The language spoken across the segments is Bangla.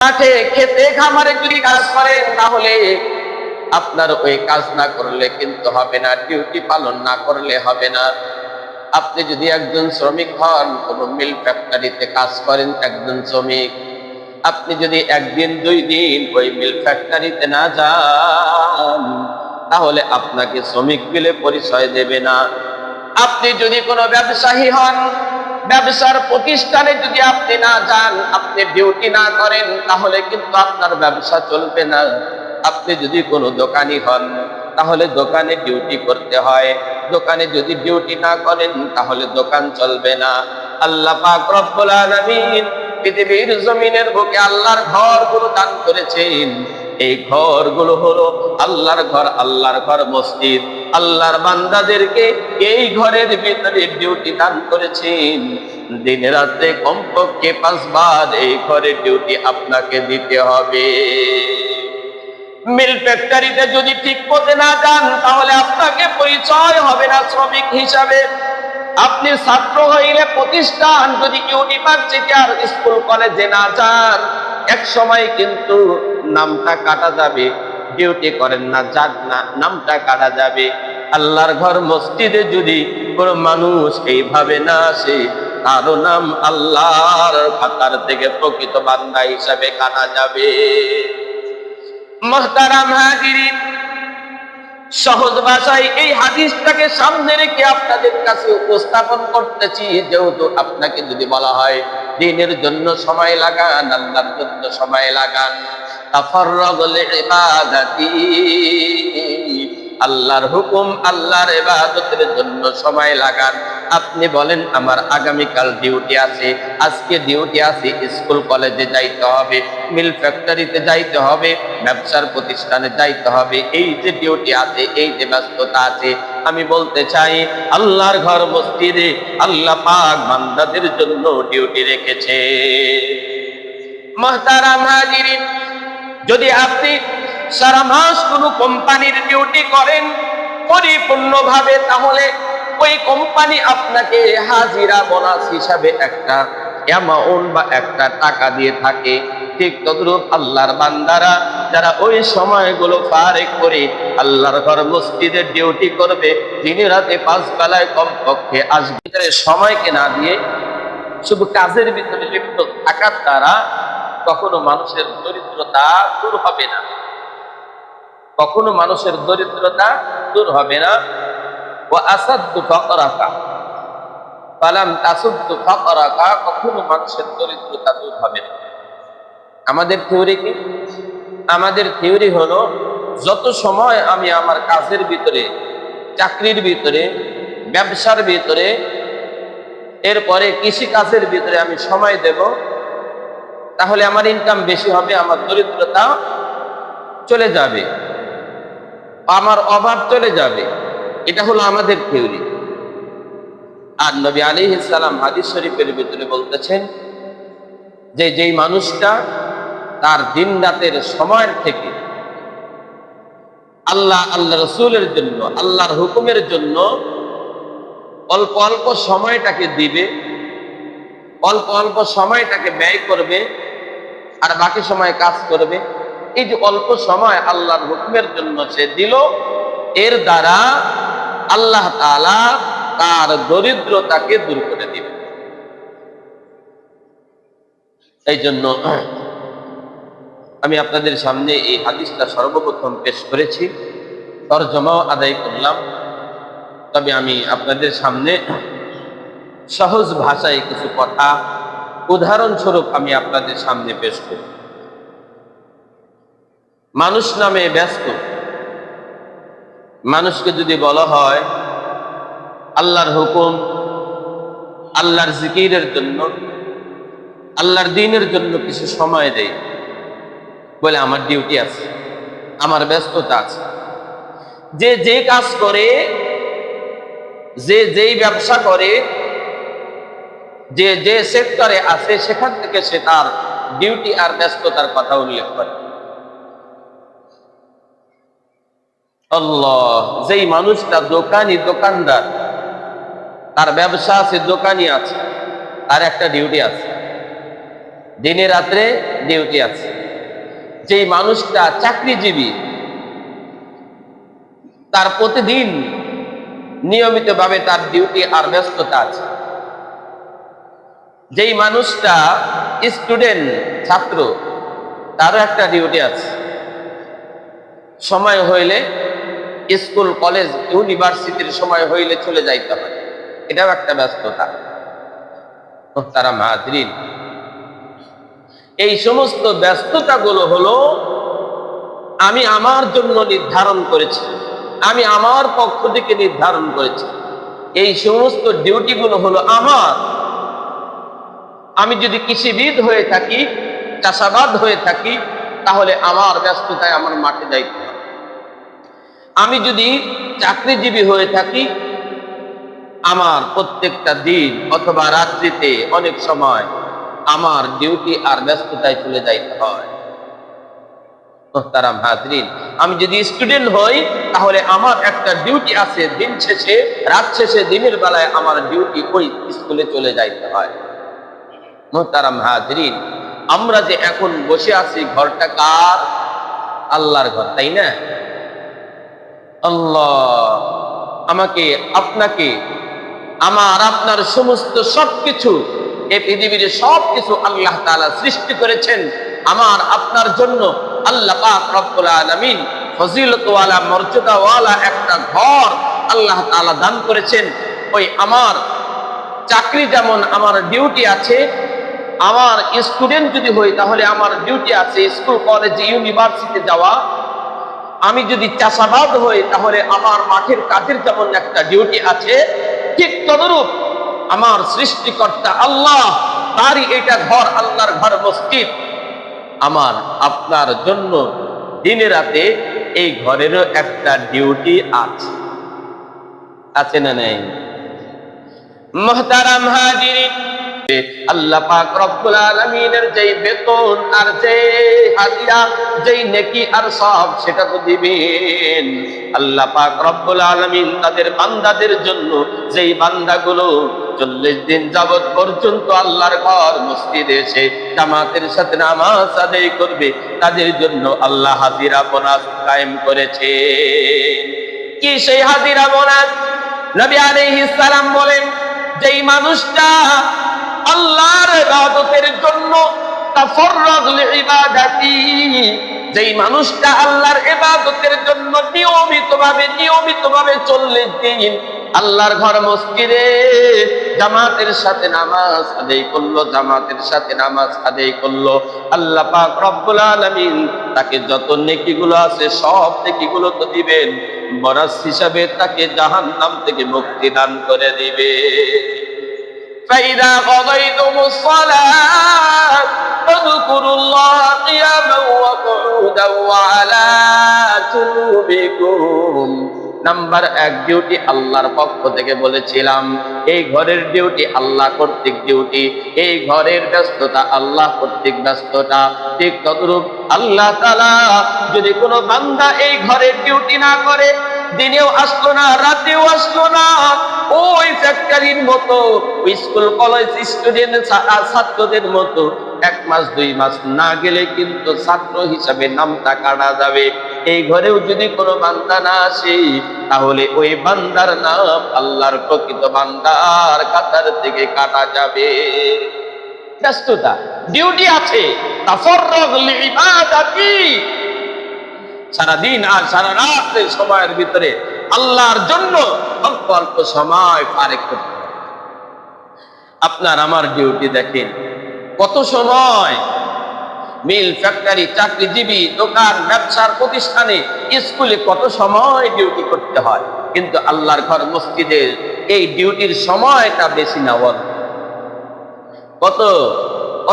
মাঠে খেতে খামারে যদি কাজ করেন তাহলে আপনার ওই কাজ না করলে কিন্তু হবে না ডিউটি পালন না করলে হবে না। আপনি যদি একজন শ্রমিক হন, কোনো মিল ফ্যাক্টরিতে কাজ করেন একজন শ্রমিক। আপনি যদি একদিন, দুই দিন ওই মিল ফ্যাক্টরিতে না যান, তাহলে আপনাকে শ্রমিক বিলে পরিচয় দেবে না। আপনি যদি কোনো ব্যবসায়ী হন ব্যবসার প্রতিষ্ঠানে যদি আপনি না যান, আপনি ডিউটি না করেন, তাহলে কিন্তু আপনার ব্যবসা চলবে না। আপনি যদি কোনো দোকানি হন, তাহলে দোকানে ডিউটি করতে হয়। দোকানে যদি ডিউটি না করেন, তাহলে দোকান চলবে না। আল্লাহ পাক রব্বুল আলামিন পৃথিবীর জমিনের বুকে আল্লাহর ঘরগুলো দান করেছেন। এই ঘরগুলো হলো আল্লাহর ঘর আল্লাহর ঘর মসজিদ। আল্লাহর বান্দাদেরকে এই ঘরের ভিতরে ডিউটি দান করেছেন। দিনে রাতে কমপক্ষে পাঁচবার এই ঘরে ডিউটি আপনাকে দিতে হবে। মিল ফ্যাক্টরিতে যদি ঠিক পথে না যান, তাহলে আপনাকে পরিচয় হবে না শ্রমিক হিসাবে। আপনি ছাত্র হইলে প্রতিষ্ঠান যদি ইউনিভার্সিটি আর স্কুল কলেজে না যান, এক সময় কিন্তু নামটা কাটা যাবে। ডিউটি করেন না যান না, নামটা কাটা যাবে। আল্লাহর ঘর মসজিদে যদি কোনো মানুষ এইভাবে না আসে, তারও নাম আল্লাহর খাতার থেকে প্রকৃত বান্দা হিসাবে কাটা যাবে। সহজ ভাষায় এই হাদিসটাকে সামনে রেখে আপনাদের কাছে উপস্থাপন করতেছি, যেহেতু আপনাকে যদি বলা হয়, দিনের জন্য সময় লাগান, আল্লাহর জন্য সময় লাগান। তাফাররাগুল ইবাদাতি। আল্লাহর হুকুম, আল্লাহর ইবাদতের জন্য সময় লাগান। আপনি বলেন, আমার আগামীকাল ডিউটি আছে, আজকে ডিউটি আছে, স্কুল, কলেজে যাইতে হবে, মিল ফ্যাক্টরিতে যাইতে হবে, ব্যবসার প্রতিষ্ঠানে যাইতে হবে, এই যে ডিউটি আছে, এই যে ব্যস্ততা আছে, আমি বলতে চাই, আল্লাহর ঘর মসজিদে, আল্লাহ পাক বান্দাদের জন্য ডিউটি রেখেছে। মহতারাম হাজিরিন যদি আপনি সারা মাস কোনো কোম্পানির ডিউটি করেন পরিপূর্ণভাবে, তাহলে ওই কোম্পানি আপনাকে হাজিরা বোনাস হিসাবে একটা অ্যামাউন্ট বা একটা টাকা দিয়ে থাকে। ঠিক তদ্রুপ আল্লাহর বান্দারা যারা ওই সময়গুলো পারে করে আল্লাহর ঘর মসজিদের ডিউটি করবে, দিনে রাতে পাঁচ বেলায় কমপক্ষে আসবে সময়কে না দিয়ে শুধু কাজের ভিতরে লিপ্ত থাকার দ্বারা কখনো মানুষের দরিদ্রতা দূর হবে না। কখনো মানুষের দরিদ্রতা দূর হবে না। ও আসাদ্দু ফকরাকা। পালাম তাসুদ্দু ফকরাকা। কখনো মানুষের দরিদ্রতা দূর হবে না। আমাদের থিওরি কি? আমাদের থিওরি হলো, যত সময় আমি আমার কাজের ভিতরে, চাকরির ভিতরে, ব্যবসার ভিতরে, এরপরে কৃষি কাজের ভিতরে আমি সময় দেব তাহলে আমার ইনকাম বেশি হবে, আমার দরিদ্রতা চলে যাবে, আমার অভাব চলে যাবে। এটা হলো আমাদের থিওরি আর নবী আলী ইসলাম হাদিস শরীফের ভিতরে বলতেছেন যে, যেই মানুষটা তার দিন রাতের সময়ের থেকে আল্লাহ আল্লাহ রসুলের জন্য, আল্লাহর হুকুমের জন্য অল্প অল্প সময়টাকে দিবে, অল্প অল্প সময়টাকে ব্যয় করবে আর বাকি সময় কাজ করবে। এই যে অল্প সময় আল্লাহর হুকুমের জন্য সে দিল, এর দ্বারা আল্লাহ তাআলা তার দরিদ্রতাকে দূর করে দিবে। এই জন্য আমি আপনাদের সামনে এই হাদিসটা সর্বপ্রথম পেশ করেছি, তর্জমাও আদায় করলাম। তবে আমি আপনাদের সামনে সহজ ভাষায় কিছু কথা উদাহরণস্বরূপ আমি আপনাদের সামনে পেশ করি। মানুষ নামে ব্যস্ত। মানুষকে যদি বলা হয়, আল্লাহর হুকুম, আল্লাহর জিকিরের জন্য, আল্লাহর দিনের জন্য কিছু সময় দেয়, বলে আমার ডিউটি আছে, আমার ব্যস্ততা আছে। যে যে কাজ করে, যে যেই ব্যবসা করে যে যে সেক্টরে আছে, সেখান থেকে সে তার ডিউটি আর ব্যস্ততার কথা উল্লেখ করে। আল্লাহ, যেই মানুষটা দোকানি, দোকানদার, তার ব্যবসা আছে, দোকানি আছে, তার একটা ডিউটি আছে। দিনে রাত্রে ডিউটি আছে। যেই মানুষটা চাকরিজীবী, তার প্রতিদিন নিয়মিতভাবে তার ডিউটি আর ব্যস্ততা আছে। যেই মানুষটা স্টুডেন্ট ছাত্র, তারও একটা ডিউটি আছে। সময় হইলে স্কুল কলেজ ইউনিভার্সিটির সময় হইলে চলে যাইতে হয়। এটাও একটা ব্যস্ততা। তারা মাদ্রিন এই সমস্ত ব্যস্ততাগুলো হলো, আমি আমার জন্য নির্ধারণ করেছি। আমি আমার পক্ষ থেকে নির্ধারণ করেছি। এই সমস্ত ডিউটিগুলো হলো আমার। আমি যদি কৃষিবিদ হয়ে থাকি, চাষাবাদ হয়ে থাকি, তাহলে আমার ব্যস্ততায় আমার মাঠে হবে। আমি যদি চাকরিজীবী হয়ে থাকি, আমার প্রত্যেকটা দিন অথবা রাত্রিতে অনেক সময় আমার ডিউটি আর ব্যস্ততায় চলে যাইতে হয়। আমি যদি স্টুডেন্ট হই, তাহলে আমার একটা ডিউটি আছে, দিন শেষে, রাত শেষে, দিনের বেলায় আমার ডিউটি ওই স্কুলে চলে যাইতে হয়। মোহতারাম হাজরিন। আমরা যে এখন বসে আছি, ঘরটা কার? আল্লাহর ঘর, তাই না? আল্লাহ, আমাকে, আপনাকে, আমার, আপনার সমস্ত সবকিছু এই পৃথিবীর সবকিছু আল্লাহ তাআলা সৃষ্টি করেছেন। আমার, আপনার জন্য আল্লাহ পাক ফজিলতওয়ালা মর্যাদাওয়ালা একটা ঘর আল্লাহ তালা দান করেছেন। ওই আমার চাকরি যেমন আমার ডিউটি আছে আমার স্টুডেন্ট যদি হই, তাহলে আমার ডিউটি আছে স্কুল কলেজ ইউনিভার্সিটি যাওয়া। আমি যদি চাষাবাদ হই, তাহলে আমার মাঠের কাজের যেমন একটা ডিউটি আছে, ঠিক তদরূপ আমার সৃষ্টিকর্তা আল্লাহ, তারই এটা ঘর, আল্লাহর ঘর মসজিদ। আমার আপনার জন্য দিনে রাতে এই ঘরেরও একটা ডিউটি আছে। আছে না নেই? মহতারাম হাজিরিন আল্লাহ পাক রব্বুল আলামিনের যেই বেতন আর যে হাজিরা, যেই নেকি আর সব সেটা তো দিবেন। আল্লাহ পাক রব্বুল আলামিন তাদের বান্দাদের জন্য যেই বান্দাগুলো চল্লিশ দিন যাবৎ পর্যন্ত আল্লাহর ঘর মসজিদে এসে জামাতের সাথে নামাজ আদায় করবে, তাদের জন্য আল্লাহ হাজিরা বোনাস কায়েম করেছে কি সেই হাজিরা বোনাস? নবী আলাইহিস সালাম বলেন, যেই মানুষটা আল্লাহর ইবাদতের জন্য তাফররাগ লিইবাদাতি। যেই মানুষটা আল্লাহর ইবাদতের জন্য নিয়মিতভাবে নিয়মিতভাবে চল্লিশ দিন আল্লাহর ঘর মসজিদে জামাতের সাথে নামাজ আদায় করল, জামাতের সাথে নামাজ আদায় করল। আল্লাহ পাক রব্বুল আলামিন তাকে যত নেকিগুলো আছে, সব নেকিগুলো তো দিবেন। বরাস হিসাবে তাকে জাহান্নাম থেকে মুক্তি দান করে দিবে। فإذا قضيتم الصلاة فاذكروا الله قياما وقعودا وعلى جنوبكم নাম্বার এক ডিউটি আল্লাহর পক্ষ থেকে বলেছিলাম এই ঘরের ডিউটি আল্লাহ কর্তৃক ডিউটি এই ঘরের ব্যস্ততা আল্লাহ কর্তৃক ব্যস্ততা ঠিক তদরূপ আল্লাহ তালা যদি কোনো বান্দা এই ঘরের ডিউটি না করে দিনেও আসলো না, রাতেও আসলো না। ওই ফ্যাক্টরির মতো, স্কুল, কলেজ স্টুডেন্ট ছাত্রদের মতো। এক মাস, দুই মাস না গেলে কিন্তু ছাত্র হিসাবে নামটা কাটা যাবে। এই ঘরেও যদি কোনো বান্দা না আসে, তাহলে ওই বান্দার নাম আল্লাহর প্রকৃত বান্দার কাতার থেকে কাটা যাবে। ব্যস্ততা ডিউটি আছে। তাফররগ লিইবাদাতি সারাদিন আর সারা রাত সময়ের ভিতরে আল্লাহর জন্য অল্প অল্প সময় পারেক করতে আপনার আমার ডিউটি দেখেন, কত সময় মিল ফ্যাক্টরি, চাকরিজীবী, দোকান, ব্যবসার প্রতিষ্ঠানে, স্কুলে কত সময় ডিউটি করতে হয়। কিন্তু আল্লাহর ঘর মসজিদের এই ডিউটির সময়টা বেশি না কত?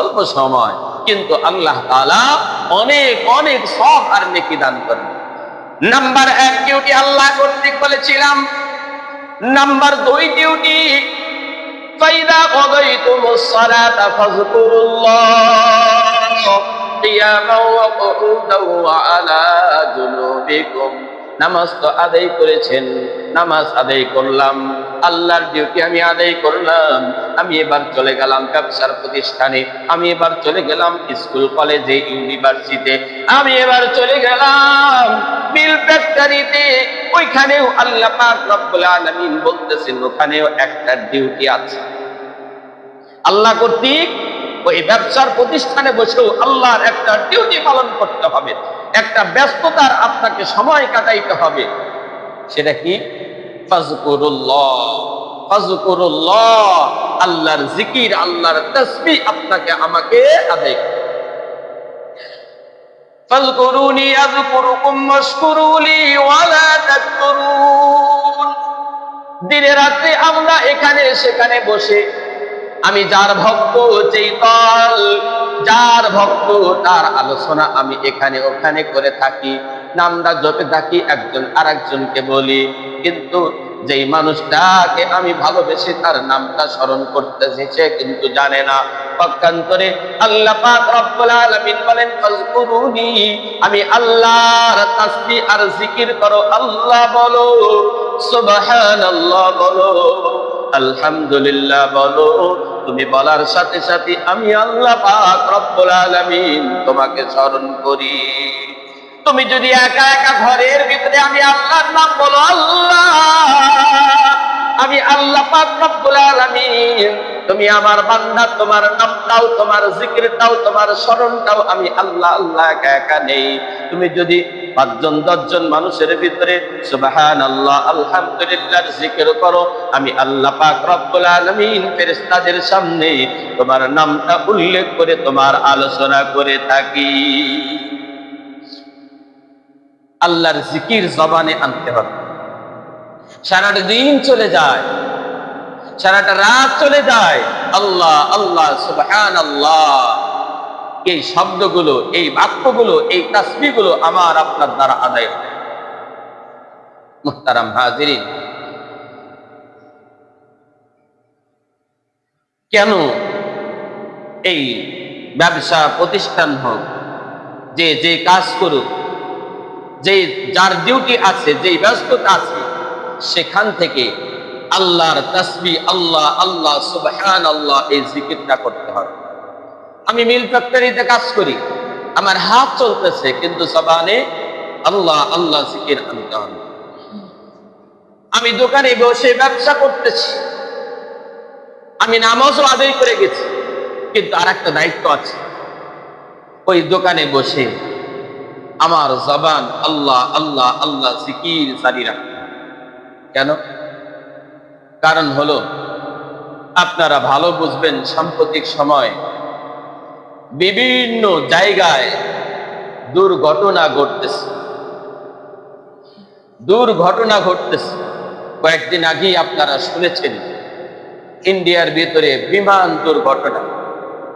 অল্প সময়। কিন্তু আল্লাহ তাআলা অনেক অনেক সব আর নেকি দান করেন নাম্বার এক ডিউটি আল্লাহ কর্তৃক বলেছিলাম। নাম্বার দুই ডিউটি ফাইদা কদাইতুমুস সালাতা ফাযকুরুল্লাহ কিয়ামান নামাজ তো আদায় করেছেন, নামাজ আদায় করলাম। আল্লাহর ডিউটি আমি আদায় করলাম। আমি এবার চলে গেলাম ব্যবসার প্রতিষ্ঠানে। আমি এবার চলে গেলাম স্কুল কলেজে ইউনিভার্সিটিতে আমি এবার চলে গেলাম মিল ফ্যাক্টরিতে ওইখানেও আল্লাহ পাক রব্বুল আলামিন বলতেছেন, ওখানেও একটা ডিউটি আছে। আল্লাহ কর্তৃক ওই ব্যবসার প্রতিষ্ঠানে বসেও আল্লাহর একটা ডিউটি পালন করতে হবে। একটা ব্যস্ততার আপনাকে সময় কাটাইতে হবে। সেটা কি? আল্লাহর জিকির, আল্লাহর তাসবিহ আপনাকে আমাকে আদায় দিনে রাত্রে আমরা এখানে সেখানে বসে আমি যার ভক্ত যেই যার ভক্ত তার আলোচনা আমি এখানে ওখানে করে থাকি। নামটা জপে থাকি একজন আর একজনকে বলি, কিন্তু যেই মানুষটাকে আমি ভালোবেসে তার নামটা স্মরণ করতেছি সে কিন্তু জানে না, পক্ষান্তরে আল্লাহ পাক রব্বুল আলামিন বলেন, ফাজকুরুনি, আমি আল্লাহর তাসবিহ আর জিকির করো, আল্লাহ বলো, সুবহানাল্লাহ বলো, আলহামদুলিল্লাহ বলো, তুমি বলার সাথে সাথে আমি আল্লাহ পাক রব্বুল আলামিন তোমাকে স্মরণ করি। তুমি যদি একা একা ঘরের ভিতরে আমি আল্লাহর নাম বলো আল্লাহ। আমি আল্লাহ রব্বুল আলামিন। তুমি আমার বান্দা, তোমার নামটাও, তোমার জিকিরটাও, তোমার স্মরণটাও আমি আল্লাহ আল্লাহ একা একা নেই। তুমি যদি পাঁচজন, দশজন মানুষের ভিতরে সুবাহান আল্লাহ আলহামদুলিল্লাহ জিকির করো, আমি আল্লাহ পাক রব্বুল আলামিন ফেরেশতাদের সামনে তোমার নামটা উল্লেখ করে, তোমার আলোচনা করে থাকি। আল্লাহর জিকির জবানে আনতে হবে। সারাটা দিন চলে যায়, সারাটা রাত চলে যায়, আল্লাহ আল্লাহ সুবহান আল্লাহ এই শব্দগুলো, এই বাক্যগুলো, এই তাসবিগুলো আমার আপনার দ্বারা আদায় হয়। মুহতারাম হাজিরিন। কেন এই ব্যবসা প্রতিষ্ঠান হোক, যে যে কাজ করুক যে যার ডিউটি আছে, যে ব্যস্ততা আছে, সেখান থেকে আল্লাহর তসবি, আল্লাহ আল্লাহ সুবহান আল্লাহ এই জিকিরটা করতে হবে আমি মিল ফ্যাক্টরিতে কাজ করি, আমার হাত চলতেছে, কিন্তু সবানে আল্লাহ আল্লাহ জিকির আনতে হবে। আমি দোকানে বসে ব্যবসা করতেছি। আমি নামাজও আদায় করে গেছি, কিন্তু আর একটা দায়িত্ব আছে। ওই দোকানে বসে আমার জবান আল্লাহ আল্লাহ আল্লাহ জিকির জারি কেন? কারণ হলো, আপনারা ভালো বুঝবেন সাম্প্রতিক সময় বিভিন্ন জায়গায় দুর্ঘটনা ঘটতেছে। দুর্ঘটনা ঘটতেছে। কয়েকদিন আগেই আপনারা শুনেছেন, ইন্ডিয়ার ভিতরে বিমান দুর্ঘটনা।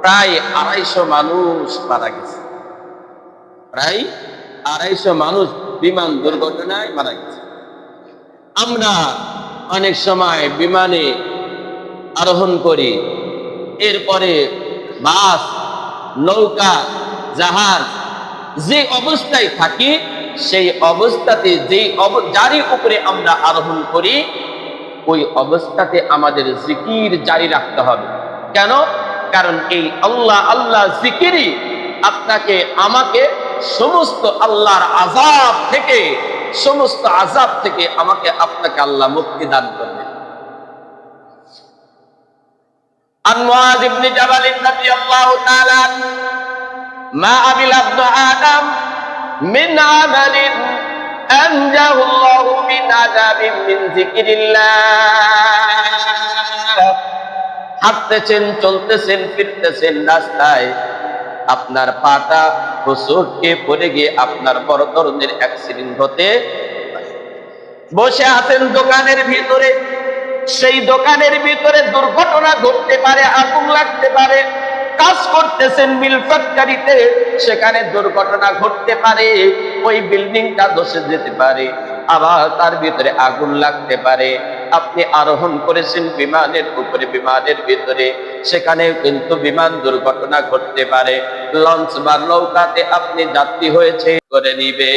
প্রায় আড়াইশো মানুষ মারা গেছে। প্রায় আড়াইশো মানুষ বিমান দুর্ঘটনায় মারা গেছে। আমরা অনেক সময় বিমানে আরোহণ করি, এরপরে বাস, নৌকা, জাহাজ, যে অবস্থায় থাকি, সেই অবস্থাতে যেই যারই উপরে আমরা আরোহণ করি, ওই অবস্থাতে আমাদের জিকির জারি রাখতে হবে। কেন? কারণ এই আল্লাহ আল্লাহ জিকিরই আপনাকে, আমাকে সমস্ত আল্লাহর আজাব থেকে সমস্ত আজাব থেকে আমাকে আপনাকে আল্লাহ মুক্তি দান করবেন عن معاذ بن جبل رضي الله تعالى عنه ما عمل ابن آدم من عمل أنجاه الله من عذاب من ذكر الله হাঁটতেছেন চলতেছেন ফিরতেছেন রাস্তায় আপনার পাটা হোসটকে পড়ে গিয়ে আপনার বড় ধরনের অ্যাক্সিডেন্ট হতে বসে আছেন দোকানের ভিতরে, সেই দোকানের ভিতরে দুর্ঘটনা ঘটতে পারে, আগুন লাগতে পারে, কাজ করতেছেন মিল ফ্যাক্টরিতে, সেখানে দুর্ঘটনা ঘটতে পারে, ওই বিল্ডিংটা ধসে যেতে পারে, আবার তার ভিতরে আগুন লাগতে পারে। আপনি আরোহণ করেছেন বিমানের উপরে, বিমানের ভিতরে। সেখানে কিন্তু বিমান দুর্ঘটনা ঘটতে পারে। লঞ্চ বা নৌকাতে আপনি যাত্রী হয়েছে করে নিবে।